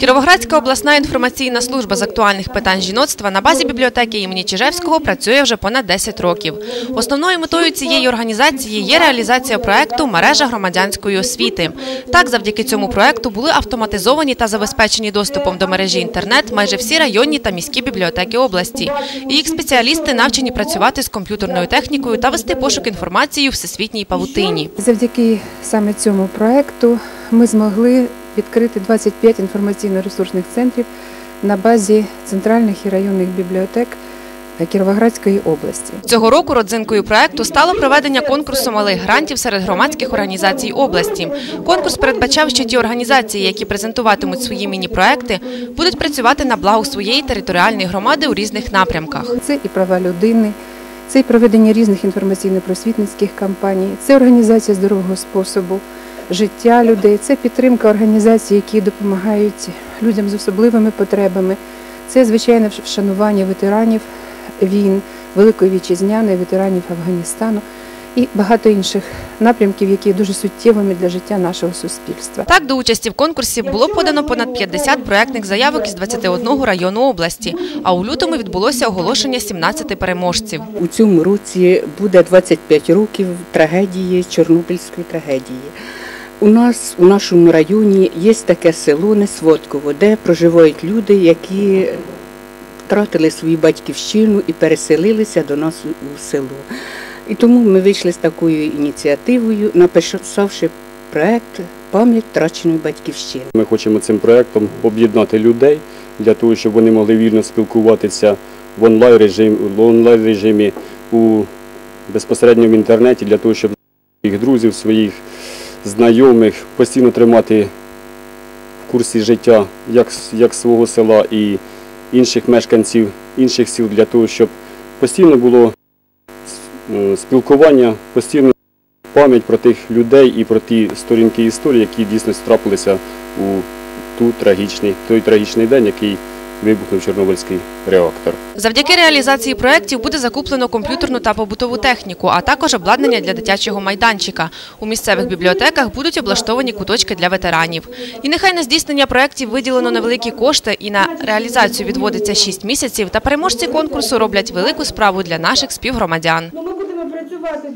Кіровоградська обласна інформаційна служба з актуальних питань жіноцтва на базі бібліотеки імені Чижевського працює вже понад 10 років. Основною метою цієї організації є реалізація проекту Мережа громадянської освіти. Так, завдяки цьому проекту були автоматизовані та забезпечені доступом до мережі інтернет майже всі районні та міські бібліотеки області. Їх спеціалісти навчені працювати з комп'ютерною технікою та вести пошук інформації у всесвітній павутині. Завдяки саме цьому проекту ми змогли відкрити 25 інформаційно-ресурсних центрів на базі центральних і районних бібліотек Кіровоградської області. Цього року родзинкою проекту стало проведення конкурсу малих грантів серед громадських організацій області. Конкурс передбачав, що ті організації, які презентуватимуть свої міні-проекти, будуть працювати на благо своєї територіальної громади у різних напрямках. Це і права людини, це і проведення різних інформаційно-просвітницьких кампаній, це організація здорового способу життя людей, це підтримка організацій, які допомагають людям з особливими потребами. Це звичайне вшанування ветеранів війн, Великої вітчизняної, ветеранів Афганістану і багато інших напрямків, які є дуже суттєвими для життя нашого суспільства. Так, до участі в конкурсі було подано понад 50 проектних заявок із 21 району області. А у лютому відбулося оголошення 17 переможців. У цьому році буде 25 років трагедії Чорнобильської трагедії. У нас у нашому районі є таке село Несводково, де проживають люди, які втратили свою батьківщину і переселилися до нас у село. І тому ми вийшли з такою ініціативою, написавши проект Пам'ять втраченої батьківщини. Ми хочемо цим проектом об'єднати людей для того, щоб вони могли вільно спілкуватися в онлайн режимі, в онлайн режимі у безпосередньо в інтернеті, для того, щоб своїх друзів, своїх знайомих постійно тримати в курсі життя як, як свого села і інших мешканців інших сіл, для того, щоб постійно було е, спілкування, постійно пам'ять про тих людей і про ті сторінки історії, які дійсно трапилися у ту трагічний, той трагічний день, який вибухнув Чорнобильський реактор. Завдяки реалізації проєктів буде закуплено комп'ютерну та побутову техніку, а також обладнання для дитячого майданчика. У місцевих бібліотеках будуть облаштовані куточки для ветеранів. І нехай на здійснення проєктів виділено невеликі кошти і на реалізацію відводиться 6 місяців, та переможці конкурсу роблять велику справу для наших співгромадян. Ну, ми будемо працювати